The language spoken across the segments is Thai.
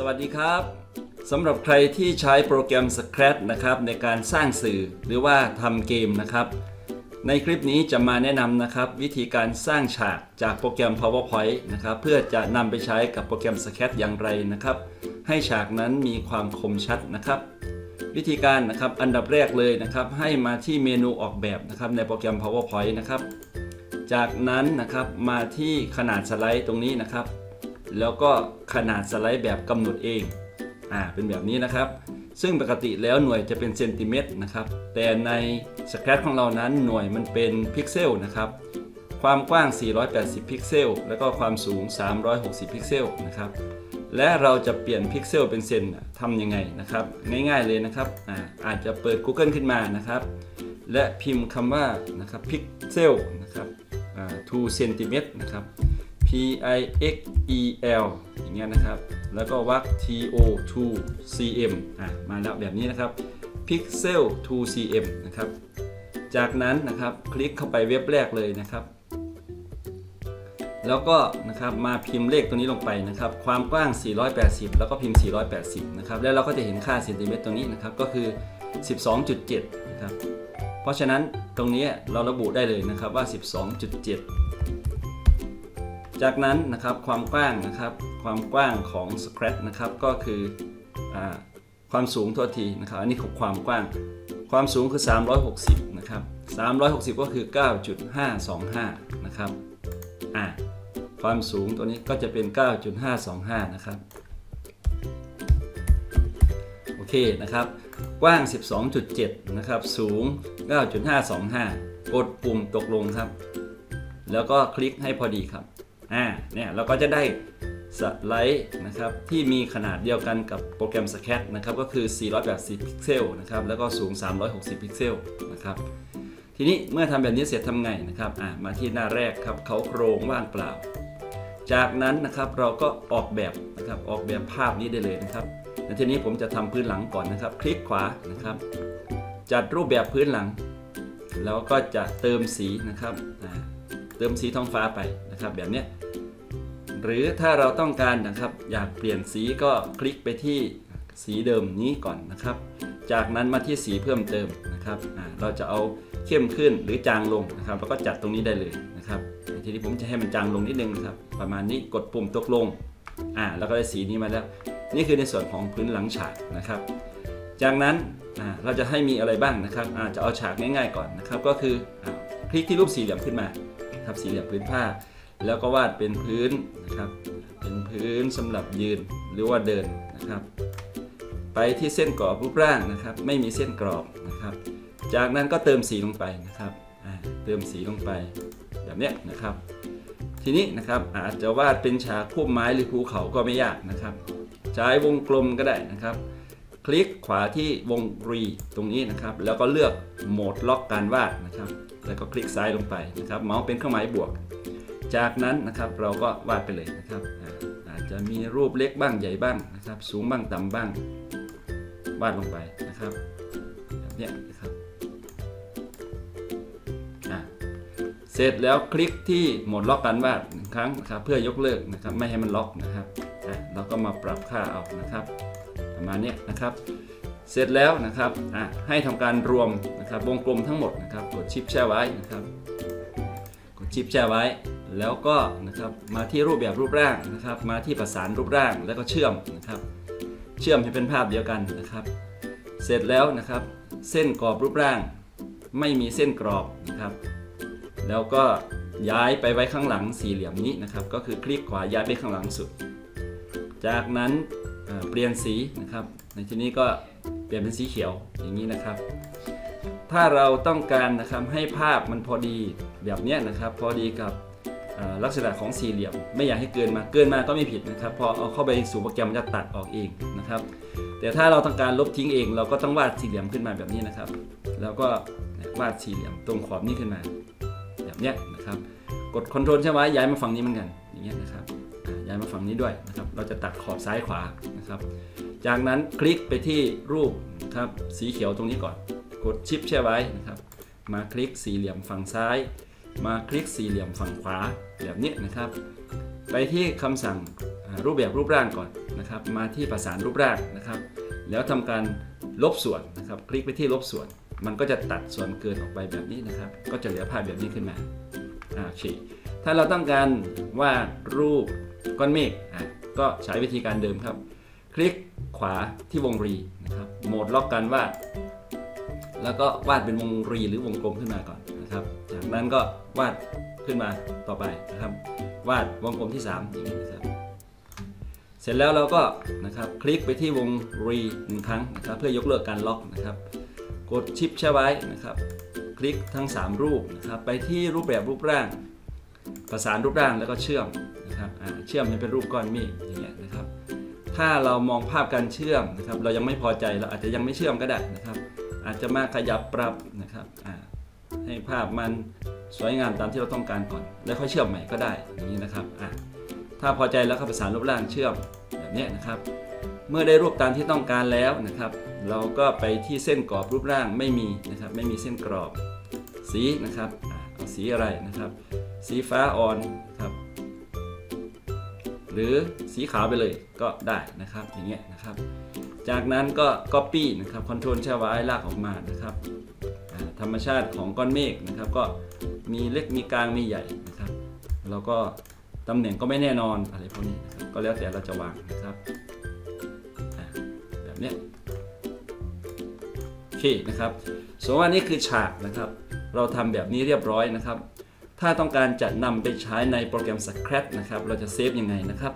สวัสดีครับสำหรับใครที่ใช้โปรแกรม Scratch นะครับในการสร้างสื่อหรือว่าทำเกมนะครับ ในคลิปนี้จะมาแนะนำนะครับ วิธีการสร้างฉากจากโปรแกรม PowerPoint นะครับเพื่อจะนำไปใช้กับโปรแกรม Scratch อย่างไรนะครับ ให้ฉากนั้นมีความคมชัดนะครับ วิธีการนะครับอันดับแรกเลยนะครับ ให้มาที่เมนูออกแบบนะครับในโปรแกรม PowerPoint นะครับ จากนั้นนะครับมาที่ขนาดสไลด์ตรงนี้นะครับ แล้วก็ขนาดสไลด์แบบกำหนดเองอ่าเป็นแบบนี้นะครับ ซึ่งปกติแล้วหน่วยจะเป็นเซนติเมตรนะครับ แต่ใน Scratch ของเรานั้นหน่วยมันเป็นพิกเซลนะครับความกว้าง 480 พิกเซล แล้วก็ความสูง 360 พิกเซลนะครับ และเราจะเปลี่ยนพิกเซลเป็นเซนทำยังไงนะครับ ง่ายๆเลยนะครับอาอาจจะเปิด Google ขึ้นมานะครับ และพิมพ์คำว่านะครับพิกเซลนะครับ2 centimeter นะครับ P I X E L อย่างเงี้ยนะครับ แล้วก็วรรค T O 2 C M อะมาแล้วแบบนี้นะครับ Pixel 2 cm นะครับ จากนั้นนะครับคลิกเข้าไปเว็บแรกเลยนะครับ แล้วก็นะครับมาพิมพ์เลขตัวนี้ลงไปนะครับ ความกว้าง 480 แล้วก็พิมพ์ 480 นะครับ แล้วเราก็จะเห็นค่าเซนติเมตรตรงนี้นะครับ ก็คือ 12.7 นะครับ เพราะฉะนั้นตรงนี้เราระบุได้เลยนะครับว่า 12.7 จากนั้นนะครับความกว้างนะครับความกว้างของ Scratch นะครับก็คืออความสูงโทษทีนะครับอันนี้คือความกว้าง ความสูงคือ 360นะครับ360 ก็คือ 9.525 นะครับอ่าความสูงตัวนี้ก็จะเป็น 9.525 นะครับ โอเคนะครับ กว้าง 12.7 นะครับ สูง 9.525 กดปุ่มตกลงครับ แล้วก็คลิกให้พอดีครับ อ่าเนี่ยเราก็จะได้สไลด์นะครับที่มีขนาดเดียวกันกับโปรแกรม Sketch นะครับก็คือ 480 พิกเซลนะครับแล้วก็สูง 360 พิกเซลนะครับทีนี้เมื่อทำแบบนี้เสร็จทำไงนะครับอ่ามาที่หน้าแรกครับเขาโครงว่างเปล่า จากนั้นนะครับเราก็ออกแบบนะครับออกแบบภาพนี้ได้เลยนะครับในทีนี้ผมจะทำพื้นหลังก่อนนะครับ คลิกขวานะครับ จัดรูปแบบพื้นหลัง แล้วก็จะเติมสีนะครับเติมสีท้องฟ้าไปนะครับแบบนี้ หรือถ้าเราต้องการนะครับ อยากเปลี่ยนสีก็คลิกไปที่สีเดิมนี้ก่อนนะครับ จากนั้นมาที่สีเพิ่มเติมนะครับเราจะเอาเข้มขึ้นหรือจางลงนะครับแล้วก็จัดตรงนี้ได้เลยนะครับทีนี้ผมจะให้มันจางลงนิดนึงนะครับ ประมาณนี้กดปุ่มตกลงอ่าแล้วก็ได้สีนี้มาแล้ว นี่คือในส่วนของพื้นหลังฉากนะครับ จากนั้นอ่าเราจะให้มีอะไรบ้างนะครับอาจะเอาฉากง่ายๆก่อนนะครับ ก็คืออคลิกที่รูปสี่เหลี่ยมขึ้นมาครับสี่เหลี่ยมพื้นผ้า แล้วก็วาดเป็นพื้นนะครับเป็นพื้นสำหรับยืนหรือว่าเดินนะครับ ไปที่เส้นกรอบรูปร่างนะครับ ไม่มีเส้นกรอบนะครับ จากนั้นก็เติมสีลงไปนะครับเติมสีลงไปแบบนี้นะครับ ทีนี้นะครับอาจจะวาดเป็นฉากพุ่มไม้หรือภูเขาก็ไม่ยากนะครับ ใช้วงกลมก็ได้นะครับ คลิกขวาที่วงรีตรงนี้นะครับ แล้วก็เลือกโหมดล็อกการวาดนะครับ แล้วก็คลิกซ้ายลงไปนะครับ เมาส์เป็นเครื่องหมายบวก จากนั้นนะครับเราก็วาดไปเลยนะครับ อาจจะมีรูปเล็กบ้างใหญ่บ้างนะครับ สูงบ้างต่ำบ้าง วาดลงไปนะครับแบบนี้นะครับเสร็จแล้วคลิกที่โหมดล็อกการวาดหนึ่งครั้งนะครับเพื่อยกเลิกนะครับไม่ให้มันล็อกนะครับเราก็มาปรับค่าเอานะครับ ประมาณนี้นะครับ เสร็จแล้วนะครับให้ทำการรวมนะครับวงกลมทั้งหมดนะครับกดชิปแช่ไว้นะครับกดชิปแช่ไว้ แล้วก็นะครับมาที่รูปแบบรูปร่างนะครับ มาที่ประสานรูปร่างแล้วก็เชื่อมนะครับ เชื่อมให้เป็นภาพเดียวกันนะครับ เสร็จแล้วนะครับ เส้นกรอบรูปร่าง ไม่มีเส้นกรอบนะครับ แล้วก็ย้ายไปไว้ข้างหลังสี่เหลี่ยมนี้นะครับ ก็คือคลิกขวาย้ายไปข้างหลังสุด จากนั้นเเปลี่ยนสีนะครับ ในที่นี้ก็เปลี่ยนเป็นสีเขียวอย่างนี้นะครับ ถ้าเราต้องการนะครับให้ภาพมันพอดีแบบนี้นะครับ พอดีกับ ลักษณะของสี่เหลี่ยม ไม่อยากให้เกินมาเกินมาก็ไม่ผิดนะครับพอเอาเข้าไปสู่โปรแกรมมันจะตัดออกเองนะครับแต่ถ้าเราต้องการลบทิ้งเอง เราก็ต้องวาดสี่เหลี่ยมขึ้นมาแบบนี้นะครับ แล้วก็วาดสี่เหลี่ยมตรงขอบนี้ขึ้นมา แบบนี้นะครับ กด Ctrl ใช่ไหมย้ายมาฝั่งนี้เหมือนกันอย่างเงี้ยนะครับย้ายมาฝั่งนี้ด้วยนะครับเราจะตัดขอบซ้ายขวานะครับ จากนั้นคลิกไปที่รูปครับสีเขียวตรงนี้ก่อน กดชิปแช่ไว้นะครับมาคลิกสี่เหลี่ยมฝั่งซ้าย มาคลิกสี่เหลี่ยมฝั่งขวาแบบนี้นะครับ ไปที่คำสั่งรูปแบบรูปร่างก่อนนะครับ มาที่ประสานรูปร่างนะครับ แล้วทำการลบส่วนนะครับ คลิกไปที่ลบส่วน มันก็จะตัดส่วนเกินออกไปแบบนี้นะครับ ก็จะเหลือภาพแบบนี้ขึ้นมาอ่าโอเคถ้าเราต้องการวาดรูปก้อนเมฆอะก็ใช้วิธีการเดิมครับ คลิกขวาที่วงรีนะครับโหมดล็อกการวาด แล้วก็วาดเป็นวงรีหรือวงกลมขึ้นมาก่อนนะครับ จากนั้นก็วาดขึ้นมาต่อไปนะครับ วาดวงกลมที่ 3 อย่างนี้นะครับ เสร็จแล้วเราก็นะครับคลิกไปที่วงรีหนึ่งครั้งนะครับ เพื่อยกเลิกการล็อกนะครับ กดชิปใช้ไว้นะครับ คลิกทั้ง 3 รูปนะครับไปที่รูปแบบรูปร่าง ประสานรูปร่างแล้วก็เชื่อมนะครับเชื่อมให้เป็นรูปก้อนเมฆอย่างเงี้ยนะครับ ถ้าเรามองภาพการเชื่อมนะครับ เรายังไม่พอใจเราอาจจะยังไม่เชื่อมก็ได้นะครับ อาจจะมาขยับปรับ ภาพมันสวยงามตามที่เราต้องการก่อน แล้วค่อยเชื่อมใหม่ก็ได้อย่างนี้นะครับอ่าถ้าพอใจแล้วก็ประสานรูปร่างเชื่อมแบบนี้นะครับ เมื่อได้รูปตามที่ต้องการแล้วนะครับ เราก็ไปที่เส้นกรอบรูปร่างไม่มีนะครับ ไม่มีเส้นกรอบสีนะครับเอาสีอะไรนะครับ สีฟ้าอ่อนครับ หรือสีขาวไปเลยก็ได้นะครับอย่างเงี้ยนะครับ จากนั้นก็ Copy นะครับ Ctrl ใช้ไว้ลากออกมานะครับ ธรรมชาติของก้อนเมฆนะครับ ก็มีเล็กมีกลางมีใหญ่นะครับ แล้วก็ตำแหน่งก็ไม่แน่นอนอะไรพวกนี้นะครับก็แล้วแต่เราจะวางนะครับแบบนี้โอเคนะครับสมมติว่านี่คือฉากนะครับ เราทำแบบนี้เรียบร้อยนะครับ ถ้าต้องการจะนำไปใช้ในโปรแกรม Scratch นะครับ เราจะเซฟยังไงนะครับ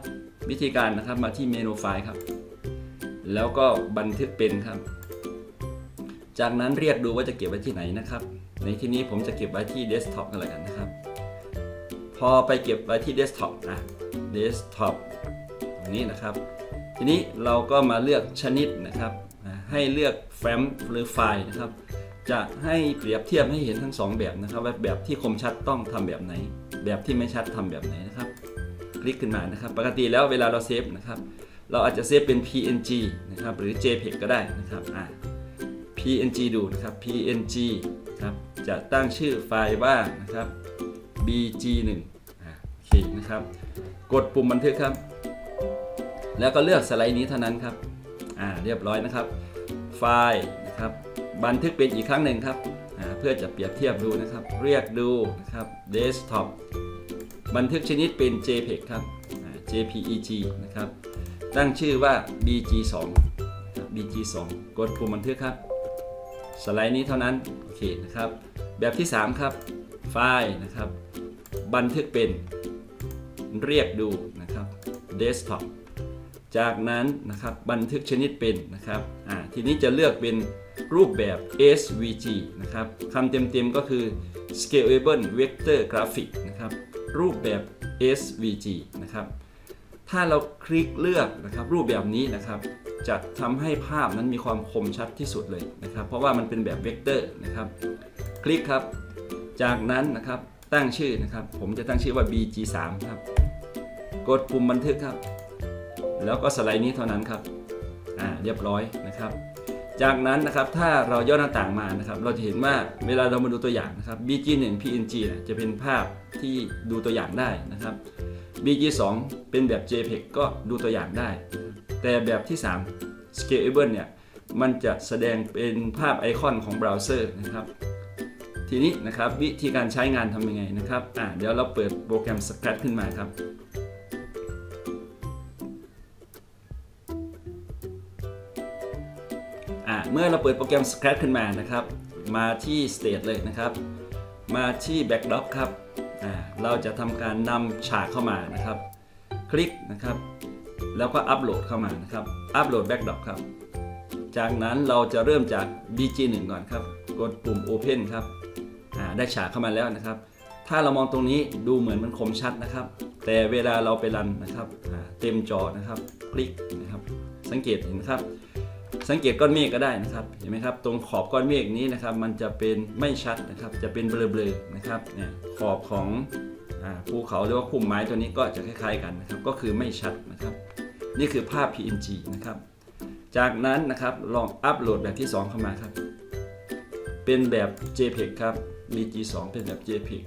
วิธีการนะครับมาที่เมนูไฟล์ครับ แล้วก็บันทึกเป็นครับ จากนั้นเรียกดูว่าจะเก็บไว้ที่ไหนนะครับ ในที่นี้ผมจะเก็บไว้ที่เดสก์ท็อปกันเลยกันนะครับ พอไปเก็บไว้ที่เดสก์ท็อปนะเดสก์ท็อปตรงนี้นะครับ ทีนี้เราก็มาเลือกชนิดนะครับ ให้เลือกแฟ้มหรือไฟล์นะครับ จะให้เปรียบเทียบให้เห็นทั้งสองแบบนะครับว่าแบบที่คมชัดต้องทำแบบไหน แบบที่ไม่ชัดทำแบบไหนนะครับ คลิกขึ้นมานะครับ ปกติแล้วเวลาเราเซฟนะครับ เราอาจจะเซฟเป็น PNG นะครับ หรือ JPEG ก็ได้นะครับอ่า PNG ดูนะครับ PNG ครับจะตั้งชื่อไฟล์ว่านะครับ BG1 โอเคนะครับ กดปุ่มบันทึกครับ แล้วก็เลือกสไลด์นี้เท่านั้นครับอ่าเรียบร้อยนะครับ ไฟล์นะครับ บันทึกเป็นอีกครั้งหนึ่งครับอ่าเพื่อจะเปรียบเทียบดูนะครับ เรียกดูนะครับ Desktop บันทึกชนิดเป็น JPEG ครับอ่า JPEG นะครับ ตั้งชื่อว่า BG2 ครับ BG2 กดปุ่มบันทึกครับ สไลด์นี้เท่านั้นโอเคนะครับ แบบที่ 3 ครับ ไฟล์นะครับ บันทึกเป็นเรียกดูนะครับ Desktop จากนั้นนะครับบันทึกชนิดเป็นนะครับอ่าทีนี้จะเลือกเป็นรูปแบบ SVG นะครับคำเต็มๆก็คือ Scalable Vector Graphic นะครับรูปแบบ SVG นะครับถ้าเราคลิกเลือกนะครับรูปแบบนี้นะครับ จะทำให้ภาพนั้นมีความคมชัดที่สุดเลยนะครับ เพราะว่ามันเป็นแบบเวกเตอร์นะครับ คลิกครับ จากนั้นนะครับตั้งชื่อนะครับ ผมจะตั้งชื่อว่า BG3 ครับ กดปุ่มบันทึกครับ แล้วก็สไลด์นี้เท่านั้นครับอ่าเรียบร้อยนะครับ จากนั้นนะครับถ้าเราย่อหน้าต่างมานะครับ เราจะเห็นว่าเวลาเรามาดูตัวอย่างนะครับ BG1 PNG จะเป็นภาพที่ดูตัวอย่างได้นะครับ BG2 เป็นแบบ JPEG ก็ดูตัวอย่างได้ แต่แบบที่ 3 Scalable เนี่ย มันจะแสดงเป็นภาพไอคอนของเบราว์เซอร์นะครับ ทีนี้นะครับวิธีการใช้งานทำยังไงนะครับอ่าเดี๋ยวเราเปิดโปรแกรม Scratch ขึ้นมาครับอ่าเมื่อเราเปิดโปรแกรม Scratch ขึ้นมานะครับ มาที่ State เลยนะครับ มาที่ Backdrop ครับอ่าเราจะทำการนำฉากเข้ามานะครับ คลิกนะครับ แล้วก็อัปโหลดเข้ามานะครับ อัปโหลด Backdrop ครับ จากนั้นเราจะเริ่มจาก BG1 ก่อนครับ กดปุ่ม Open ครับได้ฉากเข้ามาแล้วนะครับ ถ้าเรามองตรงนี้ดูเหมือนมันคมชัดนะครับ แต่เวลาเราไปรันนะครับเต็มจอนะครับ คลิกนะครับ สังเกตเห็นะครับ สังเกตก้อนเมฆก็ได้นะครับ เห็นไหมครับ ตรงขอบก้อนเมฆนี้นะครับ มันจะเป็นไม่ชัดนะครับ จะเป็นเบลอๆนะครับ เนี่ยขอบของภูเขาหรือว่าพุ่มไม้ตัวนี้ก็จะคล้ายๆกันนะครับ ก็คือไม่ชัดนะครับ นี่คือภาพ PNG นะครับ จากนั้นนะครับลองอัปโหลดแบบที่ 2 เข้ามาครับ เป็นแบบ JPEG ครับ BG2 เป็นแบบ JPEG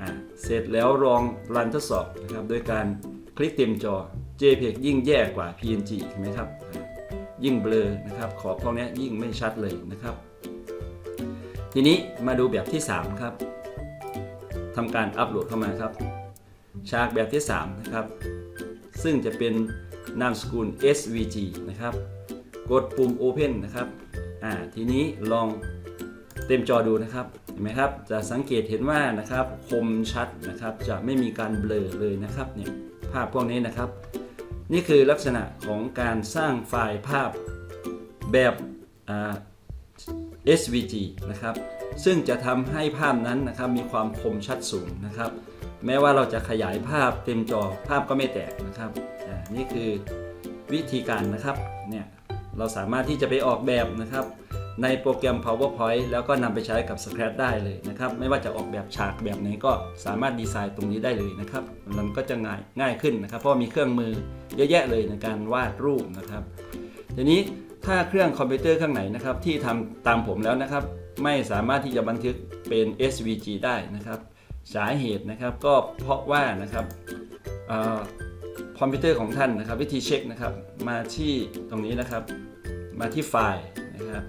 อ่าเสร็จแล้วลองรันทดสอบนะครับโดยการคลิกเต็มจอ JPEG ยิ่งแย่กว่า PNG เห็นไหมครับ ยิ่งเบลอนะครับ ขอบพวกนี้ยยิ่งไม่ชัดเลยนะครับ ทีนี้มาดูแบบที่ 3 ครับทำการอัปโหลดเข้ามาครับ ฉากแบบที่ 3 นะครับ ซึ่งจะเป็น นามสกุล SVG นะครับ กดปุ่ม Open นะครับ อ่า ทีนี้ลองเต็มจอดูนะครับ เห็นไหมครับ จะสังเกตเห็นว่านะครับ คมชัดนะครับ จะไม่มีการเบลอเลยนะครับ เนี่ย ภาพพวกนี้นะครับ นี่คือลักษณะของการสร้างไฟล์ภาพแบบอ่า SVG นะครับ ซึ่งจะทำให้ภาพนั้นนะครับ มีความคมชัดสูงนะครับ แม้ว่าเราจะขยายภาพเต็มจอภาพก็ไม่แตกนะครับ นี่คือวิธีการนะครับเนี่ยเราสามารถที่จะไปออกแบบนะครับในโปรแกรม PowerPoint แล้วก็นำไปใช้กับ Scratch ได้เลยนะครับ ไม่ว่าจะออกแบบฉากแบบไหนก็สามารถดีไซน์ตรงนี้ได้เลยนะครับ มันก็จะง่ายง่ายขึ้นนะครับ เพราะมีเครื่องมือเยอะแยะเลยในการวาดรูปนะครับ ทีนี้ถ้าเครื่องคอมพิวเตอร์เครื่องไหนนะครับที่ทำตามผมแล้วนะครับ ไม่สามารถที่จะบันทึกเป็น SVG ได้นะครับ สาเหตุนะครับก็เพราะว่านะครับอ่อ คอมพิวเตอร์ของท่านนะครับ วิธีเช็คนะครับ มาที่ตรงนี้นะครับ มาที่ไฟล์นะครับ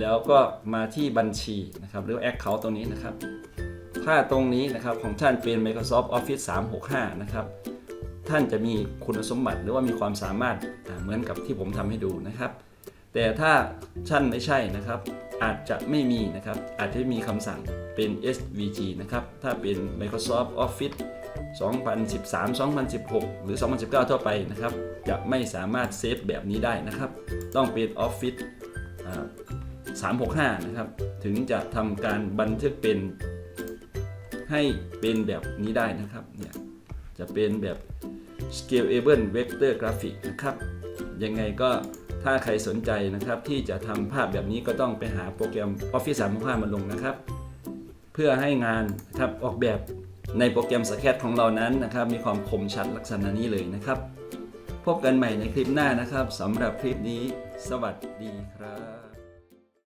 แล้วก็มาที่บัญชีนะครับ หรือ Account ตรงนี้นะครับ ถ้าตรงนี้นะครับของท่านเป็น Microsoft Office 365 นะครับท่านจะมีคุณสมบัติหรือว่ามีความสามารถเหมือนกับที่ผมทำให้ดูนะครับ แต่ถ้าท่านไม่ใช่นะครับ อาจจะไม่มีนะครับ อาจจะมีคำสั่งเป็น SVG นะครับ ถ้าเป็น Microsoft Office 2013 2016 หรือ 2019 ทั่วไปนะครับ จะไม่สามารถเซฟแบบนี้ได้นะครับ ต้องเป็น Office 365 นะครับ ถึงจะทำการบันทึกเป็นให้เป็นแบบนี้ได้นะครับเนี่ยจะเป็นแบบ Scalable Vector Graphic นะครับ ยังไงก็ถ้าใครสนใจนะครับ ที่จะทำภาพแบบนี้ก็ต้องไปหาโปรแกรม Office 365 มาลงนะครับ เพื่อให้งานครับออกแบบ ในโปรแกรมสแคตของเรานั้นนะครับมีความคมชัดลักษณะนี้เลยนะครับ พบกันใหม่ในคลิปหน้านะครับสำหรับคลิปนี้ สวัสดีครับ